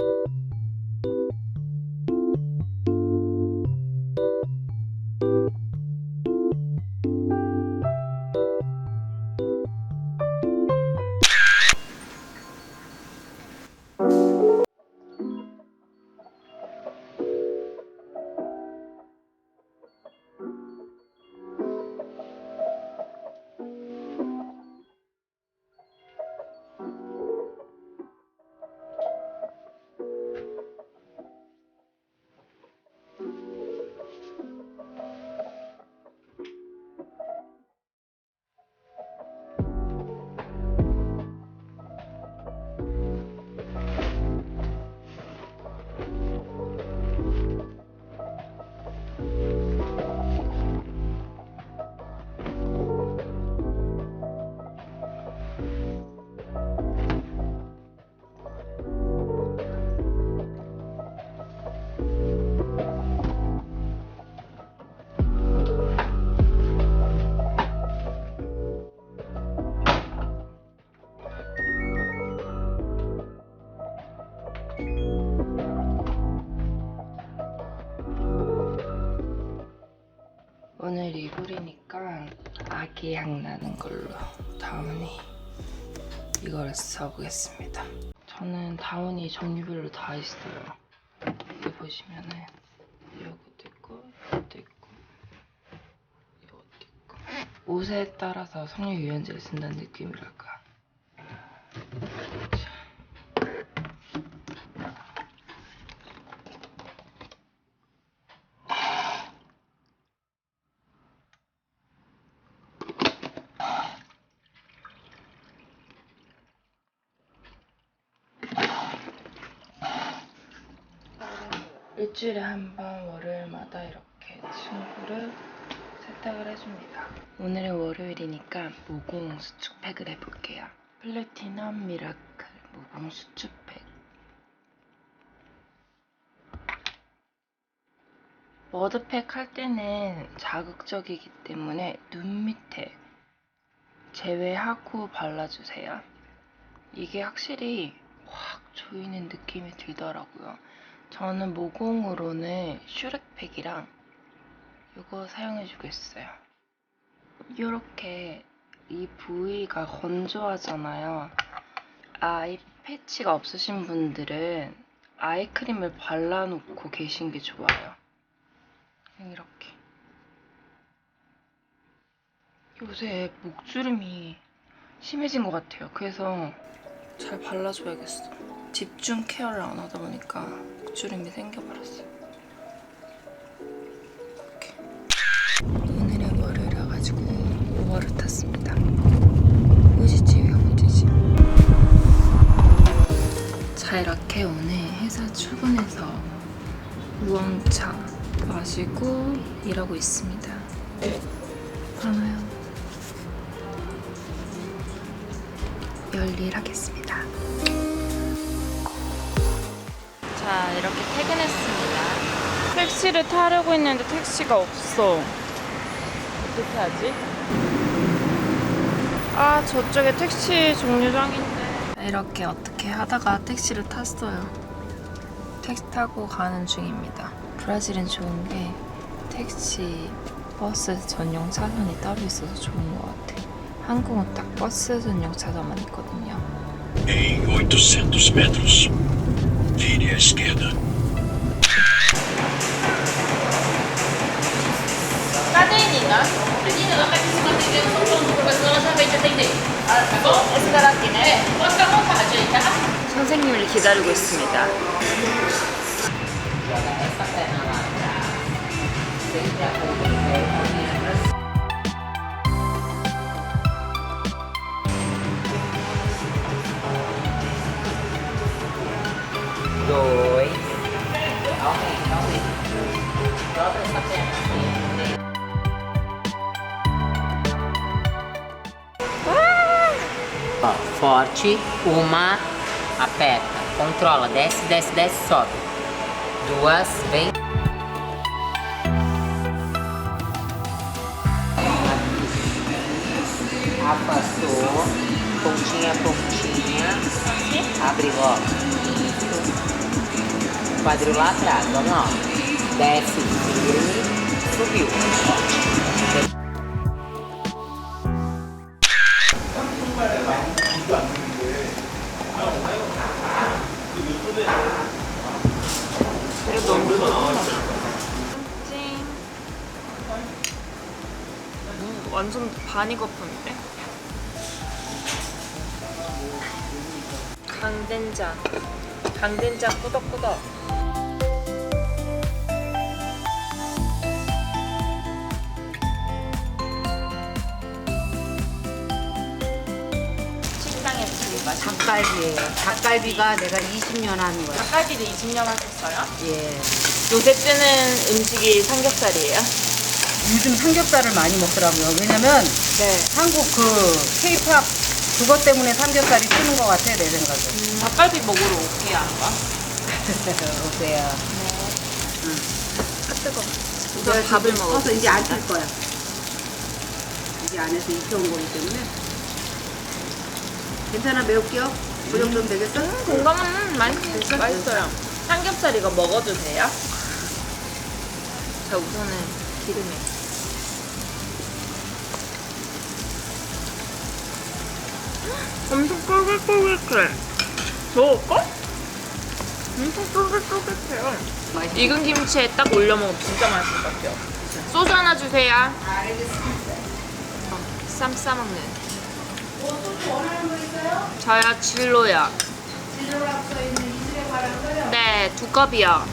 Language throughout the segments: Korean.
오 아기 향 나는 걸로 다운이 이걸 써보겠습니다. 저는 다운이 종류별로 다 있어요. 여기 보시면은 이것도 있고 이것도 있고 이것도 있고 옷에 따라서 섬유 유연제를 쓴다는 느낌이랄까. 일주일에 한 번 월요일마다 이렇게 친구를 세탁을 해줍니다. 오늘은 월요일이니까 모공 수축팩을 해볼게요. 플래티넘 미라클 모공 수축팩. 머드팩 할 때는 자극적이기 때문에 눈 밑에 제외하고 발라주세요. 이게 확실히 확 조이는 느낌이 들더라고요. 저는 모공으로는 슈렉팩이랑 이거 사용해주겠어요. 이렇게 이 부위가 건조하잖아요. 아이 패치가 없으신 분들은 아이크림을 발라놓고 계신 게 좋아요. 이렇게. 요새 목주름이 심해진 것 같아요. 그래서 잘 발라줘야겠어. 집중 케어를 안 하다 보니까 목주름이 생겨버렸어요. 오늘은 월요일이라 가지고 오버를 탔습니다. 우지지 왜 우지지? 자 이렇게 오늘 회사 출근해서 우엉차 마시고 일하고 있습니다. 하나요? 열일 하겠습니다. 자, 이렇게 퇴근했습니다. 택시를 타려고 했는데 택시가 없어. 어떻게 하지? 아, 저쪽에 택시 종류장인데. 이렇게 어떻게 하다가 택시를 탔어요. 택시 타고 가는 중입니다. 브라질은 좋은 게 택시, 버스 전용 차선이 따로 있어서 좋은 것 같아. 한국은 딱 버스 전용 차선만 있거든요. Em 800 metros, vire à esquerda. Cadê, Nina? Menina, ela vai precisar atender o seu turno, porque senão ela já vem te atender. Ah, tá bom? Esse cara aqui, né? Pode ficar à vontade aí, tá? 선생님을 기다리고 있습니다. dois. Dobra essa perna. Ó, forte, uma, aperta, controla, desce, desce, desce, sobe. Duas, vem. Afastou, pontinha, pontinha. Abre, quadril lá atrás, vamos lá. Desce firme, subiu. 너무 좋아. 찡. 음, 완전 반이 거품인데? 강된장. 강된장 꾸덕꾸덕. 닭갈비예요. 닭갈비가 내가 20년 하는 거야. 닭갈비도 20년 하셨어요? 예. 요새 뜨는 음식이 삼겹살이에요? 요즘 삼겹살을 많이 먹더라고요. 왜냐면 네. 한국 그 케이팝 그것 때문에 삼겹살이 뜨는 것 같아 내 생각에. 음, 닭갈비 먹으러 올게요, 아까. 오세요. 아, 뜨거. 우선 밥을 먹어. 커서 이제 안 뜰 거야. 이제 안에서 익혀온 거기 때문에. 괜찮아 매울게요? 그 정도면 되겠어? 공감은 맛있, 맛있어요. 삼겹살 이거 먹어도 돼요? 자, 우선은 기름에. 엄청 쫄깃쫄깃해. 먹을까? 엄청 쫄깃쫄깃해요. 익은 김치에 딱 올려 먹으면 진짜 맛있을 것 같아요. 소주 하나 주세요. 어, 쌈 싸먹는. 저요 진로요. 네, 두 컵이요.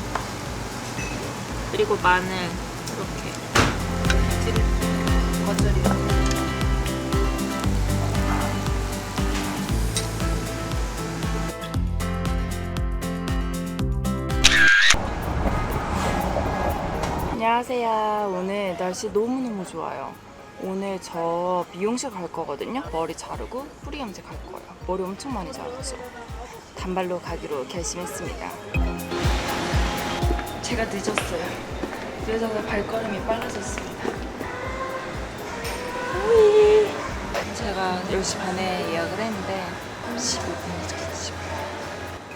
그리고 마늘 이렇게. 안녕하세요. 오늘 날씨 너무너무 좋아요. 오늘 저 미용실 갈 거거든요. 머리 자르고 뿌리 염색 할 거예요. 머리 엄청 많이 자랐죠. 단발로 가기로 결심했습니다. 제가 늦었어요. 늦어서 발걸음이 빨라졌습니다. 제가 10시 반에 예약을 했는데 15분 늦었어요.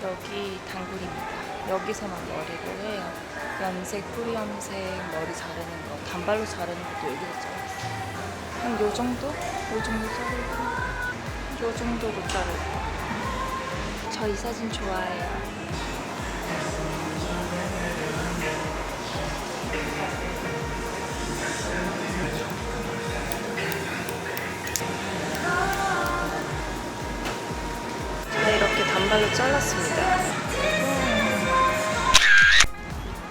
여기 단굴입니다. 여기서만 머리를 해요. 염색, 뿌리 염색, 머리 자르는 거, 단발로 자르는 것도 여기서 자르겠어요. 한 요 정도? 요 정도 자르고, 요 정도로 자르고. 저 이 사진 좋아해요. 네, 이렇게 단발로 잘랐습니다.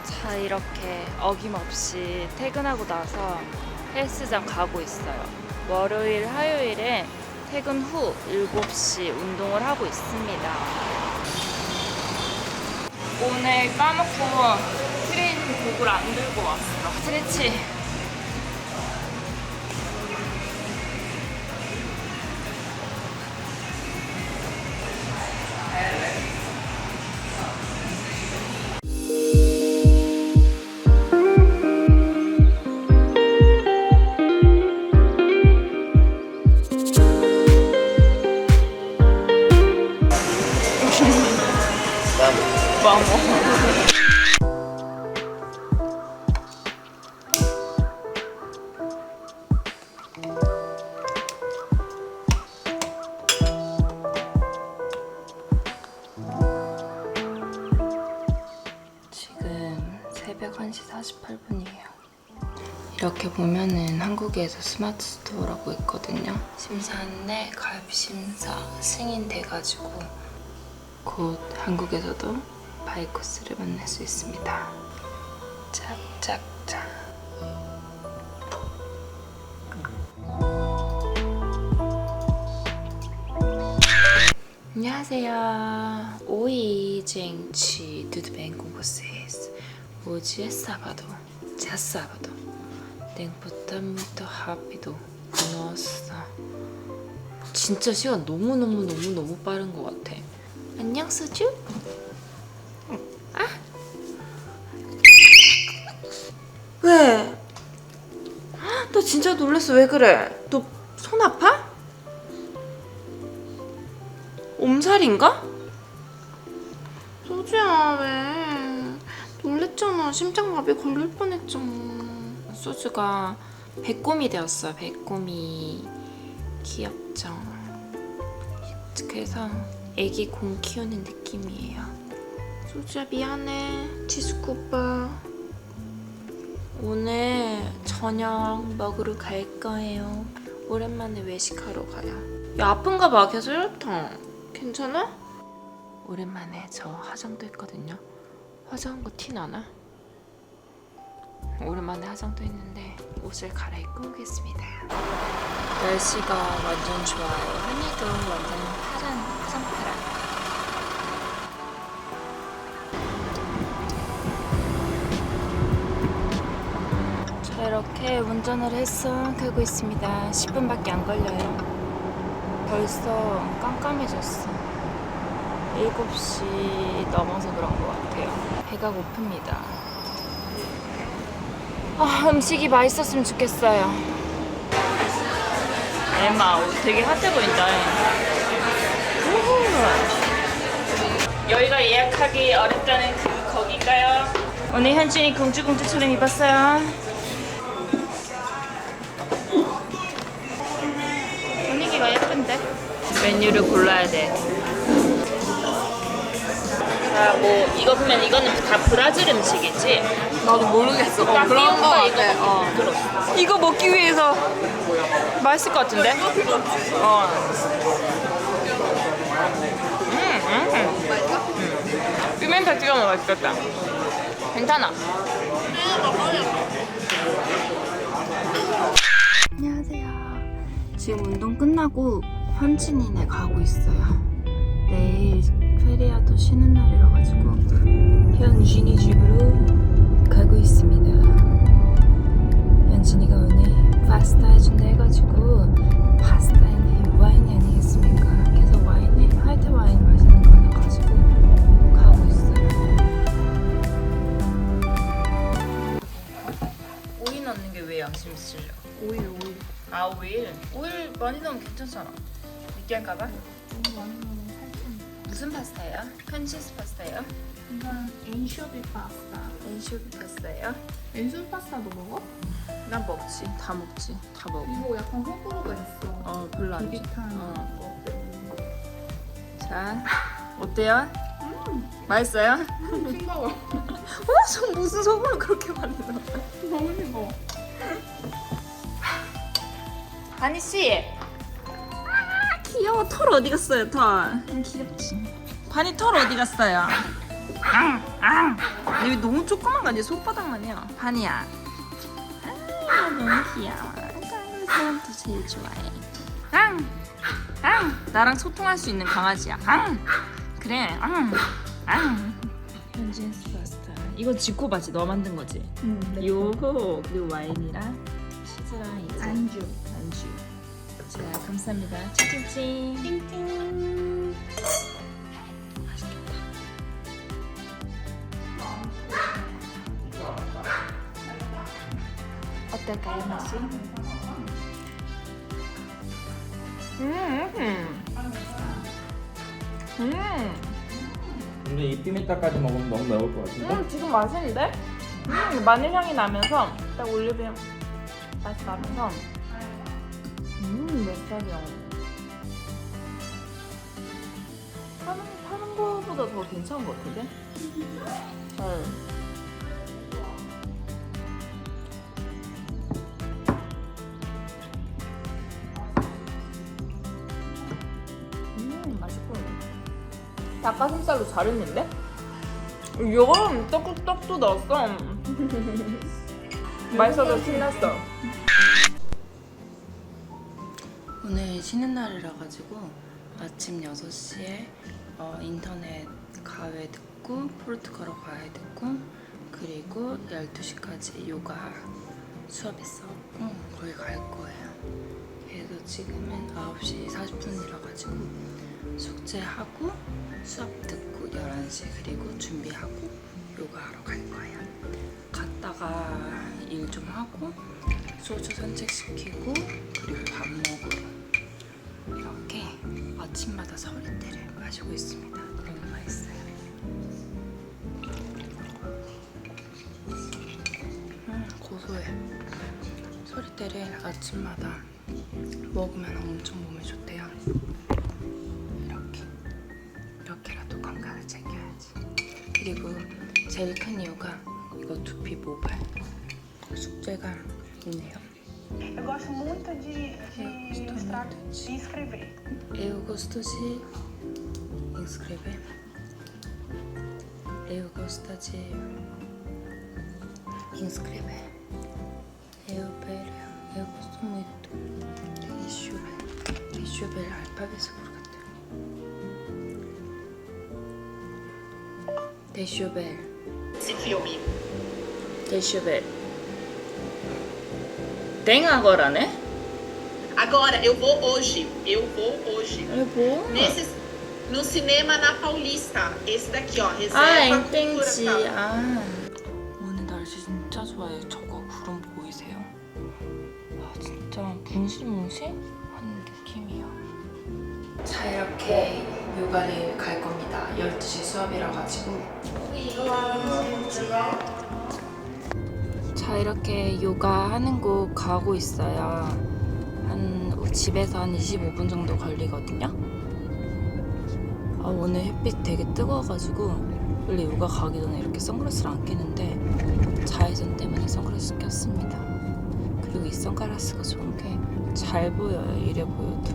자, 이렇게 어김없이 퇴근하고 나서 헬스장 가고 있어요. 월요일, 화요일에 퇴근 후 7시 운동을 하고 있습니다. 오늘 까먹고 트레이닝 도구를 안 들고 왔어. 스트레치. 망어. 지금 새벽 1시 48분이에요. 이렇게 보면은 한국에서 스마트 스토어라고 있거든요. 심사인데 가입 심사 승인돼가지고 곧 한국에서도 바이코스를 만날 수 있습니다. 짝짝짝. 안녕하세요. 두드뱅 공부스에스 오지에 sábado, já sábado. Tempo muito rápido. Nossa. 진짜 시간 너무 너무 너무 너무 빠른 것 같아. 안녕 수주? 진짜 놀랐어. 왜 그래? 너 손 아파? 엄살인가? 소주야 왜? 했잖아. 심장마비 걸릴 뻔했잖아. 소주가 배꼽이 되었어요. 배꼽이 귀엽죠. 그래서 애기 공 키우는 느낌이에요. 소주야 미안해. 지수쿠 오빠. 오늘 저녁 먹으러 갈 거예요. 오랜만에 외식하러 가요. 야 아픈가 봐. 계속 이렇다. 괜찮아? 오랜만에 저 화장도 했거든요. 화장한 거 티 나나? 오랜만에 화장도 했는데 옷을 갈아입고 오겠습니다. 날씨가 완전 좋아요. 하늘도 완전 파란, 파란 파란. 자 이렇게 운전을 해서 가고 있습니다. 10분밖에 안 걸려요. 벌써 깜깜해졌어. 7시 넘어서 그런 것 같아요. 배가 고픕니다. 아, 음식이 맛있었으면 좋겠어요. 옷 되게 핫해 보인다. 우후. 여기가 예약하기 어렵다는 그 거기인가요? 오늘 현진이 공주공주처럼 입었어요. 메뉴를 골라야 돼. 자, 뭐 이거 보면 이거는 다 브라질 음식이지. 나도 모르겠어. 어, 그런 거 이거 같아. 어. 먹기 들었어. 이거 먹기 위해서 맛있을 것 같은데? 어. 음, 음. 음. 피멘타 찍어 먹으면 맛있겠다. 괜찮아. 안녕하세요. 지금 운동 끝나고 현진이네 가고 있어요. 내일 페리아도 쉬는 날이라 가지고 현진이 집으로 가고 있습니다. 현진이가 오늘 파스타 해준다 해가지고 파스타에는 와인이 아니겠습니까? 그래서 와인에 화이트 와인 마시는 거 하나 가지고 가고 있어요. 오일 넣는 게 왜 양심 쓰려? 오일 오일. 아 오일? 오일 많이 넣으면 괜찮잖아. 느끼할까봐? 무슨 파스타예요? 편치스 파스타예요? 이건 엔쇼비 파스타. 엔쇼비 파스타예요? 엔쇼비 파스타도 먹어? 난 먹지. 다 먹지. 다 먹어. 이거 약간 호불호가 있어. 어 별로 안 좋아. 비비탄 어. 거. 자 어때요? 맛있어요? 싱거워. 어? 저 무슨 소금을 그렇게 많이 넣어? 너무 싱거워. 다니 씨. 아, 귀여워. 털 어디 갔어요? 털. 음, 귀엽지. 바니 털 어디 갔어요? 앙, 앙. 여기 너무 조그만 거 아니야? 손바닥만이야. 바니야. 아, 너무 귀여워. 사람도 제일 좋아해. 앙, 앙. 나랑 소통할 수 있는 강아지야. 앙. 그래. 앙, 앙. 현진스 파스타. 이거 지코바지 너 만든 거지? 응. 요거 그리고 와인이랑 치즈랑 이제 안주. 안주. 자, 감사합니다. 띵띵. 맛있겠다. 어떨까요, 맛이? 음, 음. 음, 근데 이 피메타까지 먹으면 너무 매울 것 같은데? 음, 지금 맛있는데? 음, 마늘 향이 나면서 딱 올리브 맛이 나면서 살이야? 파는, 파는 거보다 더 괜찮은 것 같은데? 응. 음, 맛있고. 닭가슴살로 잘 했는데? 이건 떡도, 떡도 넣었어. 맛있어서 신났어. 오늘 쉬는 날이라 가지고 아침 6시에 어, 인터넷 과외 듣고 포르투갈어 과외 듣고 그리고 12시까지 요가 수업 있어갖고 거기 갈 거예요. 그래서 지금은 9시 40분이라 가지고 숙제하고 수업 듣고 11시 그리고 준비하고 요가하러 갈 거예요. 갔다가 일 좀 하고 소주 산책시키고 그리고 밥 먹으러 제가 서울인대를 마시고 있습니다. 너무 맛있어요. 음, 고소해. 서울인대를 아침마다 먹으면 엄청 몸에 좋대요. 이렇게. 이렇게라도 건강을 챙겨야지. 그리고 제일 큰 이유가 이거 두피 모발. 숙제가 있네요. eu gosto muito de, de ilustrar de escrever. Eu gosto de escrever. Eu gosto de escrever. Eu, eu gosto muito de chover. De chover, apaga-se por Deixa De ver. Esse filme. De ver. Tem agora, né? Agora, eu vou hoje. Eu vou hoje. Eu vou. Nesse, no cinema na Paulista. Esse daqui, ó. Reserva 아, Cultura 엔땡지. Tal. 아. 오늘 날씨 진짜 좋아요. 저거 구름 보이세요? 와, 진짜 문실문실한 느낌이야. 자, 이렇게 요가를 갈 겁니다. 12시 수업이라 가지고. 자, 이렇게 요가 하는 곳 가고 있어요. 한 집에서 한 25분 정도 걸리거든요. 아, 오늘 햇빛 되게 뜨거워가지고 원래 요가 가기 전에 이렇게 선글라스를 안 끼는데 자외선 때문에 선글라스 꼈습니다. 그리고 이 선글라스가 좋은 게 잘 보여요. 이래 보여도.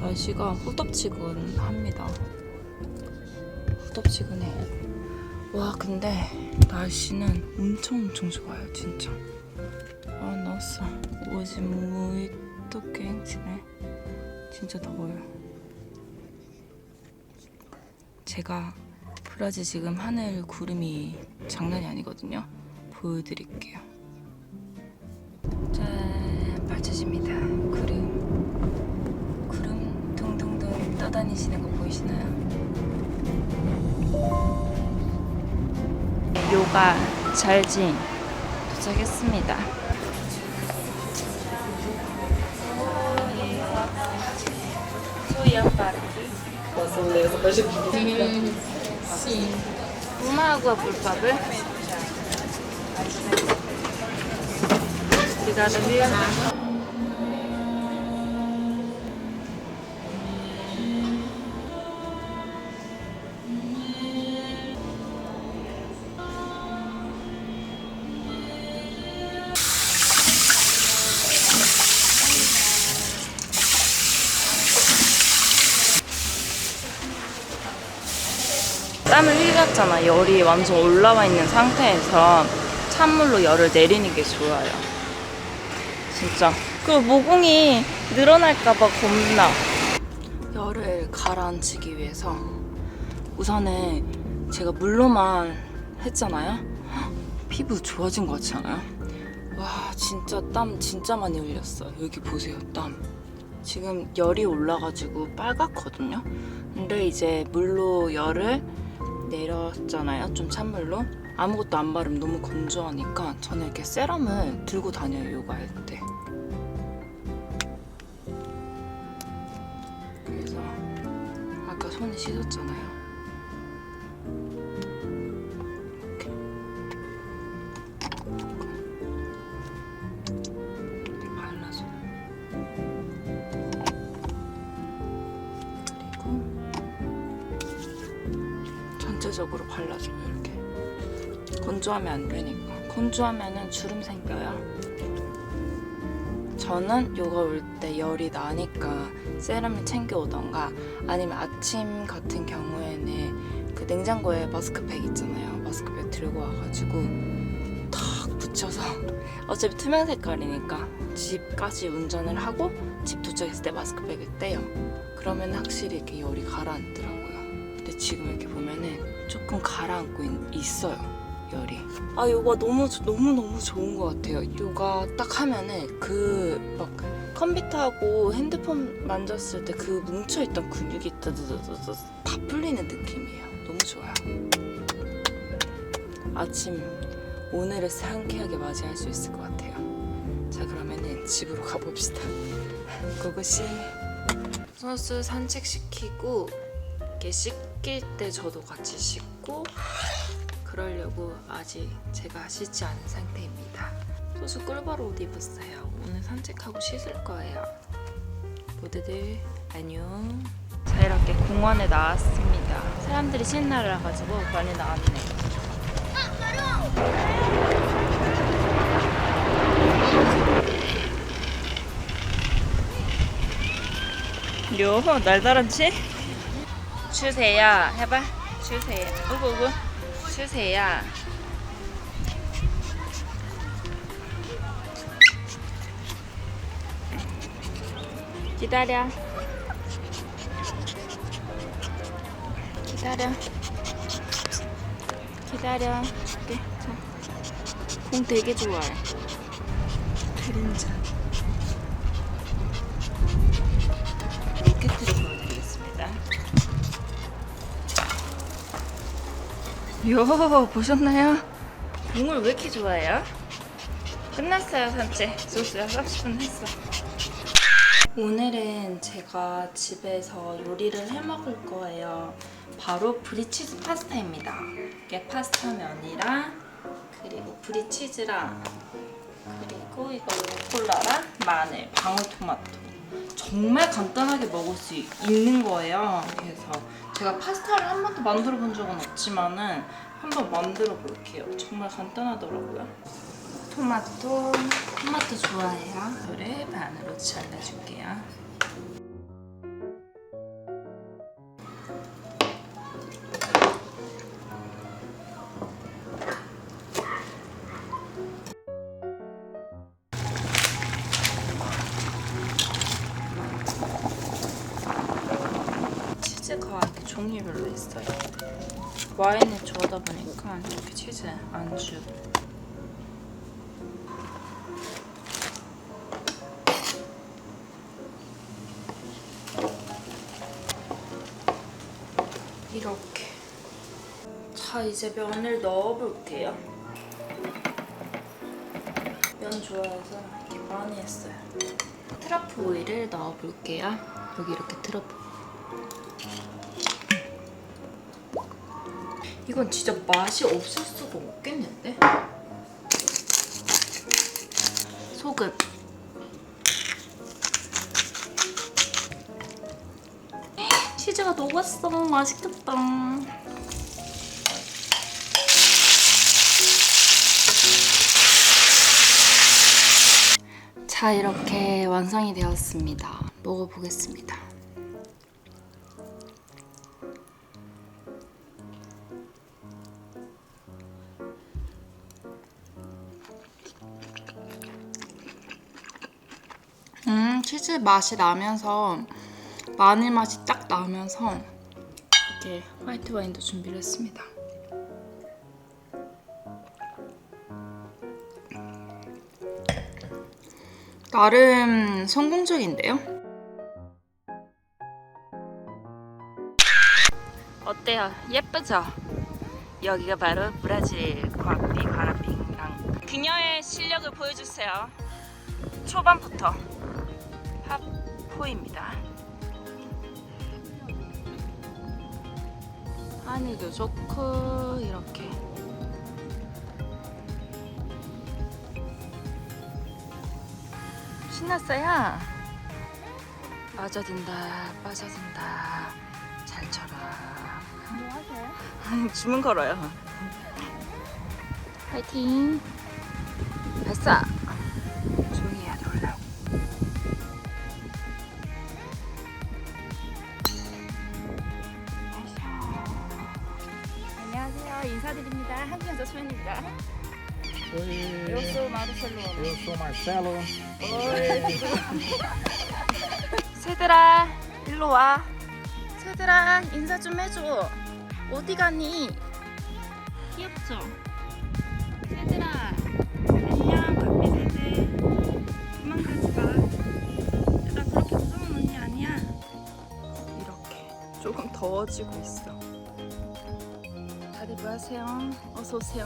날씨가 후덥지근합니다. 후덥지근해. 와 근데 날씨는 엄청 엄청 좋아요 진짜. 아 나왔어. 오지 무이또 깽치네. 진짜 더워요. 제가 브라질 지금 하늘 구름이 장난이 아니거든요. 보여드릴게요. 짠, 펼쳐집니다. 구름. 구름 둥둥둥 떠다니시는 거 보이시나요? 요가 잘진 도착했습니다. favor. Obrigada, viu? 흘렸잖아. 열이 완전 올라와 있는 상태에서 찬물로 열을 내리는 게 좋아요. 진짜. 그 모공이 늘어날까봐 겁나. 열을 가라앉히기 위해서 우선은 제가 물로만 했잖아요. 헉, 피부 좋아진 것 같지 않아요? 와 진짜 땀 진짜 많이 흘렸어요. 여기 보세요 땀. 지금 열이 올라가지고 빨갛거든요. 근데 이제 물로 열을 내렸잖아요. 좀 찬물로. 아무것도 안 바르면 너무 건조하니까 저는 이렇게 세럼을 들고 다녀요. 요가할 때. 그래서 아까 손을 씻었잖아요. 전체적으로 발라줘요 이렇게. 건조하면 안 되니까. 건조하면은 주름 생겨요. 저는 요가 올 때 열이 나니까 세럼을 챙겨 오던가 아니면 아침 같은 경우에는 그 냉장고에 마스크팩 있잖아요. 마스크팩 들고 와가지고 탁 붙여서 어차피 투명 색깔이니까 집까지 운전을 하고 집 도착했을 때 마스크팩을 떼요. 그러면 확실히 이렇게 열이 가라앉더라고요 지금 이렇게 보면은 조금 가라앉고 있, 어요 열이. 아 요가 너무 너무 너무 좋은 것 같아요. 요가 딱 하면은 그 막 컴퓨터하고 핸드폰 만졌을 때 그 뭉쳐있던 근육이 따다다다다 다 풀리는 느낌이에요. 너무 좋아요. 아침 오늘을 상쾌하게 맞이할 수 있을 것 같아요. 자 그러면은 집으로 가봅시다. 고고씨. 선수 산책시키고 이렇게 씻길 때 저도 같이 씻고 그러려고 아직 제가 씻지 않은 상태입니다. 소주 꿀벌 옷 입었어요. 오늘 산책하고 씻을 거예요. 모두들 안녕. 자 이렇게 공원에 나왔습니다. 사람들이 쉬는 날이라 가지고 많이 나왔네. 요 날다란치? 주세요. 해봐. 주세요. 우구 우구 주세요. 기다려. 기다려. 기다려. 줄게 자. 공 되게 좋아해. 그림자 요 보셨나요? 공을 왜 이렇게 좋아해요? 끝났어요 산책. 소스가 30분 했어. 오늘은 제가 집에서 요리를 해 먹을 거예요. 바로 브리치즈 파스타입니다. 이게 파스타 면이랑 그리고 브리치즈랑 그리고 이거 루꼴라랑 마늘, 방울토마토 정말 간단하게 먹을 수 있는 거예요. 그래서 제가 파스타를 한 번도 만들어 본 적은 없지만은 한번 만들어 볼게요. 정말 간단하더라고요. 토마토. 토마토 좋아해요. 이거를 반으로 잘라줄게요 치즈 안주. 이렇게. 자 이제 면을 넣어볼게요. 면 좋아해서 이렇게 많이 했어요. 트러프 오일을 넣어볼게요. 여기 이렇게 트러프. 이건 진짜 맛이 없을 수가 없겠는데? 소금. 치즈가 녹았어. 맛있겠다. 자 이렇게 완성이 되었습니다. 먹어보겠습니다 치즈 맛이 나면서 마늘 맛이 딱 나면서 이렇게 화이트 와인도 준비를 했습니다. 나름 성공적인데요? 어때요? 예쁘죠? 여기가 바로 브라질 커피 가라빙랑 그녀의 실력을 보여주세요. 초반부터 팝 포입니다. 하늘도 좋고 이렇게 신났어요. 빠져든다 빠져든다 잘 쳐라. 뭐 하세요? 주문 걸어요. 파이팅. 발사. Sou Marcelo. 새들아, 일로 와. 새들아, 인사 좀 해줘. 어디 가니? 귀엽죠? 새들아, 안녕, 바삐 새들. 도망가지 마. 나 그렇게 무서운 언니 아니야. 이렇게 조금 더워지고 있어. 다들 뭐 하세요? 어서 오세요.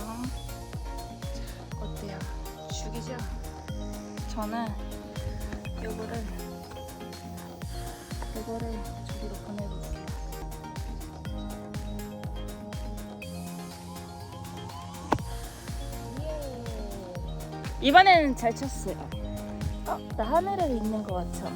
어때요? 죽이죠? 저는 요거를 요거를 저기로 보내볼게요. 예. 이번에는 잘 쳤어요. 어, 나 하늘에 있는 것 같죠?